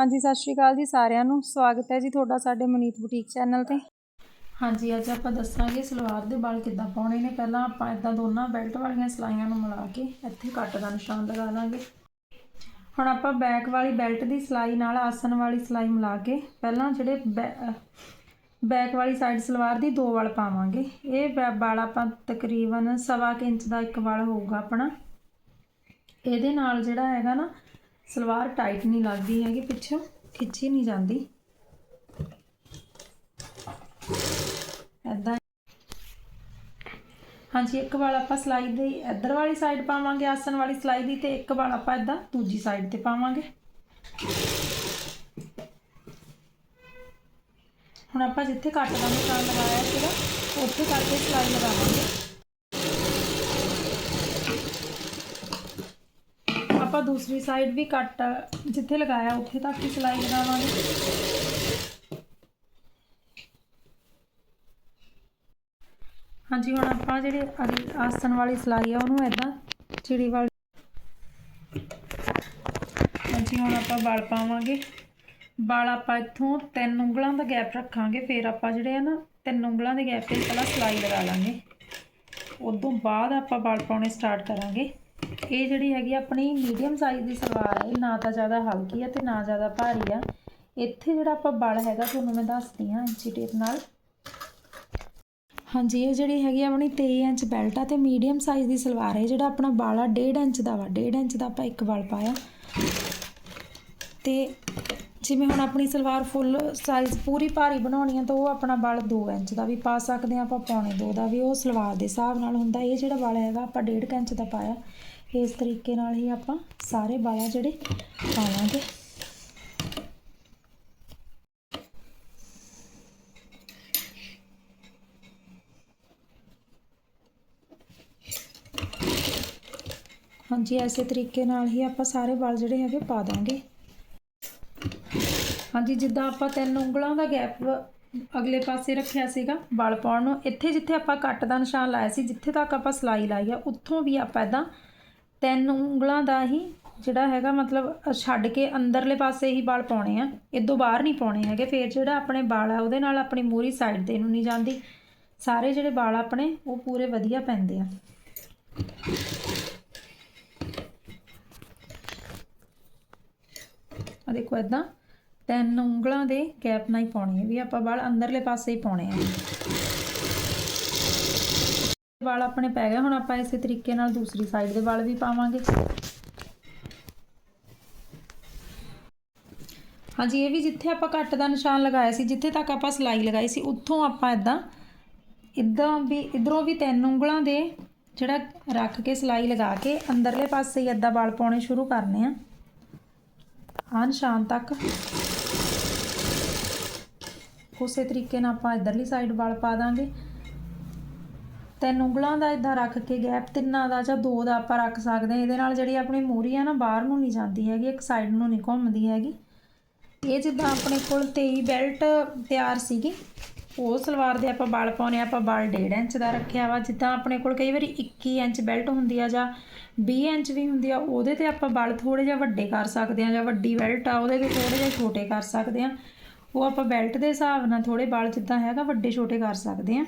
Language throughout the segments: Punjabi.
ਹਾਂਜੀ, ਸਤਿ ਸ਼੍ਰੀ ਅਕਾਲ ਜੀ ਸਾਰਿਆਂ ਨੂੰ। ਸਵਾਗਤ ਹੈ ਜੀ ਤੁਹਾਡਾ ਸਾਡੇ ਮਨੀਤ ਬੁਟੀਕ ਚੈਨਲ ਤੇ। ਹਾਂਜੀ, ਅੱਜ ਆਪਾਂ ਦੱਸਾਂਗੇ ਸਲਵਾਰ ਦੇ ਵਾਲ ਕਿੱਦਾਂ ਪਾਉਣੇ ਨੇ। ਪਹਿਲਾਂ ਆਪਾਂ ਇਦਾਂ ਦੋਨਾਂ ਬੈਲਟ ਵਾਲੀਆਂ ਸਲਾਈਆਂ ਨੂੰ ਮਿਲਾ ਕੇ ਇੱਥੇ ਕੱਟ ਦਾ ਨਿਸ਼ਾਨ ਲਗਾ ਲਾਂਗੇ। ਹੁਣ ਆਪਾਂ ਬੈਕ ਵਾਲੀ ਬੈਲਟ ਦੀ ਸਲਾਈ ਨਾਲ ਆਸਨ ਵਾਲੀ ਸਲਾਈ ਮਿਲਾ ਕੇ ਪਹਿਲਾਂ ਜਿਹੜੇ ਬੈਕ ਵਾਲੀ ਸਾਈਡ ਸਲਵਾਰ ਦੀ ਦੋ ਵਾਲ ਪਾਵਾਂਗੇ। ਇਹ ਬੈ- ਵਾਲ ਆਪਾਂ ਤਕਰੀਬਨ ਸਵਾ ਕੁ ਇੰਚ ਦਾ ਇੱਕ ਵਾਲ ਹੋਊਗਾ ਆਪਣਾ। ਇਹਦੇ ਨਾਲ ਜਿਹੜਾ ਹੈਗਾ ਨਾ ਸਲਵਾਰ ਟਾਈਟ ਨਹੀਂ ਲੱਗਦੀ ਹੈਗੀ, ਪਿੱਛੋਂ ਖਿੱਚੀ ਨਹੀਂ ਜਾਂਦੀ। ਐਦਾਂ ਹਾਂਜੀ, ਇੱਕ ਵਾਲ ਆਪਾਂ ਸਲਾਈ ਦੀ, ਇੱਧਰ ਵਾਲੀ ਸਾਈਡ ਪਾਵਾਂਗੇ, ਆਸਣ ਵਾਲੀ ਸਲਾਈ ਦੀ, ਤੇ ਇੱਕ ਵਾਲ ਆਪਾਂ ਇਦਾਂ ਦੂਜੀ ਸਾਈਡ ਤੇ ਪਾਵਾਂਗੇ। ਹੁਣ ਆਪਾਂ ਜਿੱਥੇ ਕੱਟ ਦਾ ਨਿਸ਼ਾਨ ਲਗਾਇਆ ਸੀਗਾ, ਉੱਥੇ ਕਰਕੇ ਸਲਾਈ ਲਗਾਵਾਂਗੇ। ਆਪਾਂ ਦੂਸਰੀ ਸਾਈਡ ਵੀ ਕੱਟ ਜਿੱਥੇ ਲਗਾਇਆ, ਉੱਥੇ ਤੱਕ ਹੀ ਸਿਲਾਈ ਲਗਾਵਾਂਗੇ? ਹਾਂਜੀ, ਹੁਣ ਆਪਾਂ ਜਿਹੜੇ ਅਗਲੀ ਵਾਲੀ ਸਲਾਈ ਆ, ਉਹਨੂੰ ਐਦਾਂ ਚਿੜੀ ਵਾਲੀ ਹਾਂਜੀ, ਹੁਣ ਆਪਾਂ ਵਲ ਪਾਵਾਂਗੇ। ਵਲ ਆਪਾਂ ਇੱਥੋਂ ਤਿੰਨ ਉਂਗਲਾਂ ਦਾ ਗੈਪ ਰੱਖਾਂਗੇ। ਫਿਰ ਆਪਾਂ ਜਿਹੜੇ ਆ ਨਾ, ਤਿੰਨ ਉਂਗਲਾਂ ਦੇ ਗੈਪ ਤੇ ਪਹਿਲਾਂ ਸਿਲਾਈ ਲਗਾ ਲਾਂਗੇ। ਉਦੋਂ ਬਾਅਦ ਆਪਾਂ ਵਲ ਪਾਉਣੇ ਸਟਾਰਟ ਕਰਾਂਗੇ। ਇਹ ਜਿਹੜੀ ਹੈਗੀ ਆਪਣੀ ਮੀਡੀਅਮ ਸਾਈਜ਼ ਦੀ ਸਲਵਾਰ ਹੈ ਨਾ ਤਾਂ ਜ਼ਿਆਦਾ ਹਲਕੀ ਹੈ ਤੇ ਨਾ ਜ਼ਿਆਦਾ ਭਾਰੀ ਆ। ਇੱਥੇ ਜਿਹੜਾ ਆਪਾਂ ਬਲ ਹੈਗਾ, ਤੁਹਾਨੂੰ ਮੈਂ ਦੱਸਦੀ ਹਾਂ ਇੰਚੀ ਟੇਪ ਨਾਲ। ਹਾਂਜੀ, ਇਹ ਜਿਹੜੀ ਹੈਗੀ ਆ ਆਪਣੀ 23 ਇੰਚ ਬੈਲਟ ਆ ਤੇ ਮੀਡੀਅਮ ਸਾਈਜ਼ ਦੀ ਸਲਵਾਰ ਹੈ ਜਿਹੜਾ ਆਪਣਾ ਬਾਲਾ 1.5 ਇੰਚ ਦਾ ਵਾ। 1.5 ਇੰਚ ਦਾ ਆਪਾਂ ਇੱਕ ਵਾਲ ਪਾਇਆ। ਤੇ ਜਿਵੇਂ ਹੁਣ ਆਪਣੀ ਸਲਵਾਰ ਫੁੱਲ ਸਾਈਜ਼ ਪੂਰੀ ਭਾਰੀ ਬਣਾਉਣੀ ਆ, ਤਾਂ ਉਹ ਆਪਣਾ ਬਲ 2 ਇੰਚ ਦਾ ਵੀ ਪਾ ਸਕਦੇ ਆ ਆਪਾਂ, ਪੌਣੇ 2 ਦਾ ਵੀ। ਉਹ ਸਲਵਾਰ ਦੇ ਹਿਸਾਬ ਨਾਲ ਹੁੰਦਾ। ਇਹ ਜਿਹੜਾ ਬਲ ਹੈਗਾ, ਆਪਾਂ 1.5 ਇੰਚ ਦਾ ਪਾਇਆ। ਇਸ ਤਰੀਕੇ ਨਾਲ ਹੀ ਆਪਾਂ ਸਾਰੇ ਵਾਲਾ ਜਿਹੜੇ ਪਾਵਾਂਗੇ। ਹਾਂਜੀ, ਐਸੇ ਤਰੀਕੇ ਨਾਲ ਹੀ ਆਪਾਂ ਸਾਰੇ ਵਾਲ ਜਿਹੜੇ ਹੈਗੇ ਪਾ ਦਾਂਗੇ। ਹਾਂਜੀ, ਜਿੱਦਾਂ ਆਪਾਂ ਤਿੰਨ ਉਂਗਲਾਂ ਦਾ ਗੈਪ ਅਗਲੇ ਪਾਸੇ ਰੱਖਿਆ ਸੀਗਾ ਵਾਲ ਪਾਉਣ ਨੂੰ, ਇੱਥੇ ਜਿੱਥੇ ਆਪਾਂ ਕੱਟ ਦਾ ਨਿਸ਼ਾਨ ਲਾਇਆ ਸੀ, ਜਿੱਥੇ ਤੱਕ ਆਪਾਂ ਸਲਾਈ ਲਾਈ ਆ, ਉੱਥੋਂ ਵੀ ਆਪਾਂ ਇਦਾਂ ਤਿੰਨ ਉਂਗਲਾਂ ਦਾ ਹੀ ਜਿਹੜਾ ਹੈਗਾ ਮਤਲਬ ਛੱਡ ਕੇ ਅੰਦਰਲੇ ਪਾਸੇ ਹੀ ਵਾਲ ਪਾਉਣੇ ਆ ਇਦੋਂ ਬਾਹਰ ਨਹੀਂ ਪਾਉਣੇ ਹੈਗੇ। ਫਿਰ ਜਿਹੜਾ ਆਪਣੇ ਵਾਲ ਆ, ਉਹਦੇ ਨਾਲ ਆਪਣੀ ਮੂਰੀ ਸਾਈਡ ਤੇ ਨੂੰ ਨਹੀਂ ਜਾਂਦੀ। ਸਾਰੇ ਜਿਹੜੇ ਵਾਲ ਆਪਣੇ, ਉਹ ਪੂਰੇ ਵਧੀਆ ਪੈਂਦੇ ਆ। ਆ ਦੇਖੋ ਇਦਾਂ ਤਿੰਨ ਉਂਗਲਾਂ ਦੇ ਗੈਪ ਨਾਲ ਹੀ ਪਾਉਣੇ ਆ ਵੀ ਆਪਾਂ ਵਾਲ ਅੰਦਰਲੇ ਪਾਸੇ ਹੀ ਪਾਉਣੇ ਆ। ਵਾਲ ਆਪਣੇ ਪੈ ਗਏ, ਹੁਣ ਆਪਾਂ ਇਸੇ ਤਰੀਕੇ ਨਾਲ ਦੂਸਰੀ ਸਾਈਡ ਦੇ ਵਾਲ ਵੀ ਪਾਵਾਂਗੇ। ਹਾਂਜੀ, ਇਹ ਵੀ ਜਿੱਥੇ ਆਪਾਂ ਕੱਟ ਦਾ ਨਿਸ਼ਾਨ ਲਗਾਇਆ ਸੀ, ਜਿੱਥੇ ਤੱਕ ਆਪਾਂ ਸਲਾਈ ਲਗਾਈ ਸੀ, ਉੱਥੋਂ ਆਪਾਂ ਇਦਾਂ ਇਦਾਂ ਵੀ, ਇਧਰੋਂ ਵੀ ਤਿੰਨ ਉਂਗਲਾਂ ਦੇ ਜਿਹੜਾ ਰੱਖ ਕੇ ਸਲਾਈ ਲਗਾ ਕੇ ਅੰਦਰਲੇ ਪਾਸੇ ਹੀ ਇਦਾਂ ਵਾਲ ਪਾਉਣੇ ਸ਼ੁਰੂ ਕਰਨੇ ਆ। ਆਹ ਨਿਸ਼ਾਨ ਤੱਕ। ਉਸੇ ਤਰੀਕੇ ਨਾਲ ਆਪਾਂ ਇਧਰਲੀ ਸਾਈਡ ਵਾਲ ਪਾ ਦਾਂਗੇ। ਤਿੰਨ ਉਂਗਲਾਂ ਦਾ ਇਦਾਂ ਰੱਖ ਕੇ ਗੈਪ ਤਿੰਨਾਂ ਦਾ ਜਾਂ ਦੋ ਦਾ ਆਪਾਂ ਰੱਖ ਸਕਦੇ ਹਾਂ। ਇਹਦੇ ਨਾਲ ਜਿਹੜੀ ਆਪਣੀ ਮੂਰੀ ਆ ਨਾ ਬਾਹਰ ਨੂੰ ਨਹੀਂ ਜਾਂਦੀ ਹੈਗੀ ਇੱਕ ਸਾਈਡ ਨੂੰ ਨਹੀਂ ਘੁੰਮਦੀ ਹੈਗੀ। ਇਹ ਜਿੱਦਾਂ ਆਪਣੇ ਕੋਲ 23 ਬੈਲਟ ਤਿਆਰ ਸੀਗੀ ਉਹ ਸਲਵਾਰ ਦੇ ਆਪਾਂ ਬਲ ਪਾਉਣੇ ਆ, ਆਪਾਂ ਵਾਲ 1.5 ਇੰਚ ਦਾ ਰੱਖਿਆ ਵਾ। ਜਿੱਦਾਂ ਆਪਣੇ ਕੋਲ ਕਈ ਵਾਰੀ 21 ਇੰਚ ਬੈਲਟ ਹੁੰਦੀ ਆ ਜਾਂ 20 ਇੰਚ ਵੀ ਹੁੰਦੀ ਆ ਉਹਦੇ ਤੇ ਆਪਾਂ ਬਲ ਥੋੜੇ ਜਿਹਾ ਵੱਡੇ ਕਰ ਸਕਦੇ ਆ ਜਾਂ ਵੱਡੀ ਬੈਲਟ ਆ ਉਹਦੇ ਤੇ ਥੋੜੇ ਜਿਹਾ ਛੋਟੇ ਕਰ ਸਕਦੇ ਆ ਉਹ ਆਪਾਂ ਬੈਲਟ ਦੇ ਹਿਸਾਬ ਨਾਲ ਥੋੜੇ ਬਲ ਜਿੱਦਾਂ ਹੈਗਾ ਵੱਡੇ ਛੋਟੇ ਕਰ ਸਕਦੇ ਆ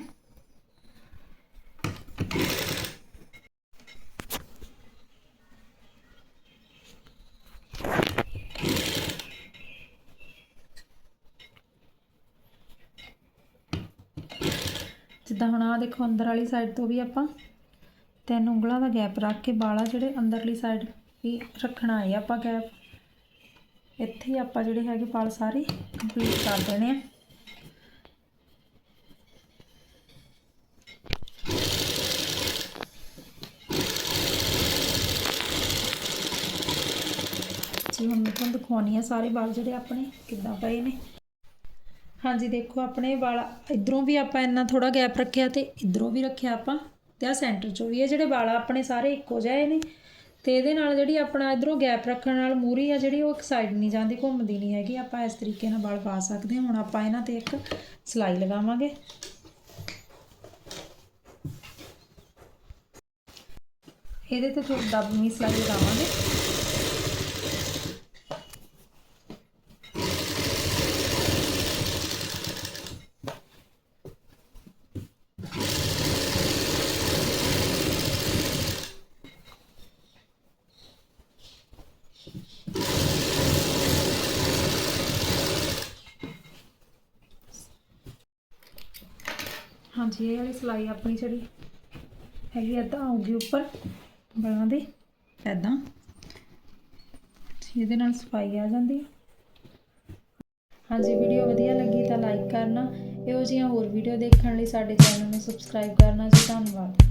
ਜਿੱਦਾਂ ਹੁਣ ਆ ਦੇਖੋ ਅੰਦਰ ਵਾਲੀ ਸਾਈਡ ਤੋਂ ਵੀ ਆਪਾਂ ਤਿੰਨ ਉਂਗਲਾਂ ਦਾ ਗੈਪ ਰੱਖ ਕੇ ਵਾਲਾ ਜਿਹੜੇ ਅੰਦਰਲੀ ਸਾਈਡ ਵੀ ਰੱਖਣਾ ਹੈ ਆਪਾਂ ਗੈਪ ਇੱਥੇ ਹੀ ਆਪਾਂ ਜਿਹੜੇ ਹੈਗੇ ਵਾਲ ਸਾਰੇ ਕੰਪਲੀਟ ਕਰ ਦੇਣੇ ਆ। ਜੀ ਹੁਣ ਮੈਂ ਤੁਹਾਨੂੰ ਦਿਖਾਉਣੀ ਆ ਸਾਰੇ ਵਾਲ ਜਿਹੜੇ ਆਪਣੇ ਕਿੱਦਾਂ ਪਏ ਨੇ। ਹਾਂਜੀ, ਦੇਖੋ ਆਪਣੇ ਵਾਲ, ਇਧਰੋਂ ਵੀ ਆਪਾਂ ਇੰਨਾ ਥੋੜਾ ਗੈਪ ਰੱਖਿਆ ਤੇ ਇਧਰੋਂ ਵੀ ਰੱਖਿਆ ਆਪਾਂ, ਤੇ ਆ ਸੈਂਟਰ ਚੋਂ ਵੀ ਇਹ ਜਿਹੜੇ ਵਾਲ ਆਪਣੇ ਸਾਰੇ ਇੱਕੋ ਜਿਹੇ ਨੇ, ਤੇ ਇਹਦੇ ਨਾਲ ਜਿਹੜੀ ਆਪਣਾ ਇਧਰੋਂ ਗੈਪ ਰੱਖਣ ਨਾਲ ਮੂਰੀ ਆ ਜਿਹੜੀ, ਉਹ ਇੱਕ ਸਾਈਡ ਨਹੀਂ ਜਾਂਦੀ, ਘੁੰਮਦੀ ਨਹੀਂ ਹੈਗੀ, ਆਪਾਂ ਇਸ ਤਰੀਕੇ ਨਾਲ ਵਾਲ ਪਾ ਸਕਦੇ ਹਾਂ। ਹੁਣ ਆਪਾਂ ਇਹਨਾਂ ਤੇ ਇੱਕ ਸਲਾਈ ਲਗਾਵਾਂਗੇ। ਇਹਦੇ ਤੇ ਥੋੜੀ ਦਬਵੀਂ ਸਲਾਈ ਲਗਾਵਾਂਗੇ। ਹਾਂਜੀ, ਇਹ ਵਾਲੀ ਸਿਲਾਈ ਆਪਣੀ ਜਿਹੜੀ ਹੈਗੀ ਅੱਧਾ ਆਊਗੀ ਉੱਪਰ ਬਾਹਾਂ ਦੇ ਐਦਾਂ ਇਹਦੇ ਨਾਲ ਸਫ਼ਾਈ ਆ ਜਾਂਦੀ ਹੈ ਹਾਂਜੀ, ਵੀਡੀਓ ਵਧੀਆ ਲੱਗੀ ਤਾਂ ਲਾਈਕ ਕਰਨਾ। ਇਹੋ ਜਿਹੀਆਂ ਹੋਰ ਵੀਡੀਓ ਦੇਖਣ ਲਈ ਸਾਡੇ ਚੈਨਲ ਨੂੰ ਸਬਸਕ੍ਰਾਈਬ ਕਰਨਾ ਜੀ। ਧੰਨਵਾਦ।